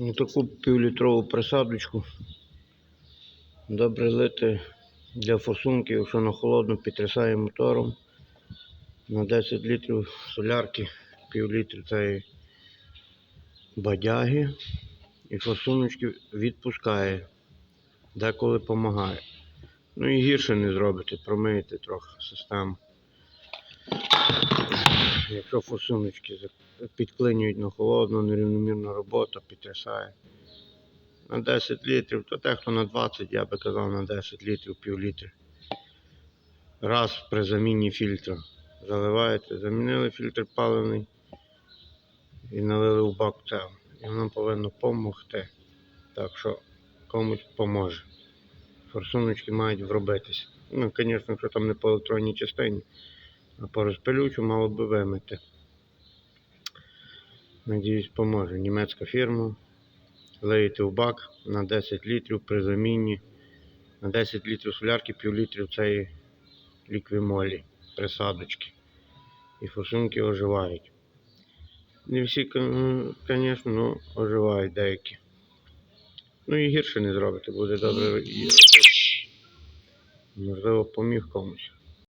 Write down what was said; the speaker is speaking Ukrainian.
Ну, таку півлітрову присадочку. Добре лити для форсунки, якщо на холодно підтрясає мотором. На 10 літрів солярки, пів літри цієї бадяги. І форсуночки відпускає. Деколи допомагає. Ну і гірше не зробите, промиєте трохи систему. Якщо форсуночки підклинюють на холодну, нерівномірна робота, підтрясає. На 10 літрів, то дехто на 20, я би казав на 10 літрів, пів літри. Раз при заміні фільтра. Заливаєте, замінили фільтр паливний і налили в бак це. І воно повинно допомогти. Так що комусь поможе. Форсуночки мають вробитися. Ну, звісно, якщо там не по електронній частині, а по розпилючу мало би вимити. Надіюсь, поможе. Німецька фірма. Лиєте в бак на 10 літрів при заміні. На 10 літрів солярки, пів літрів цієї ліквімолі, присадочки. І форсунки оживають. Не всі, звісно, ну, оживають деякі. Ну і гірше не зробите, буде добре. Можливо, поміг комусь.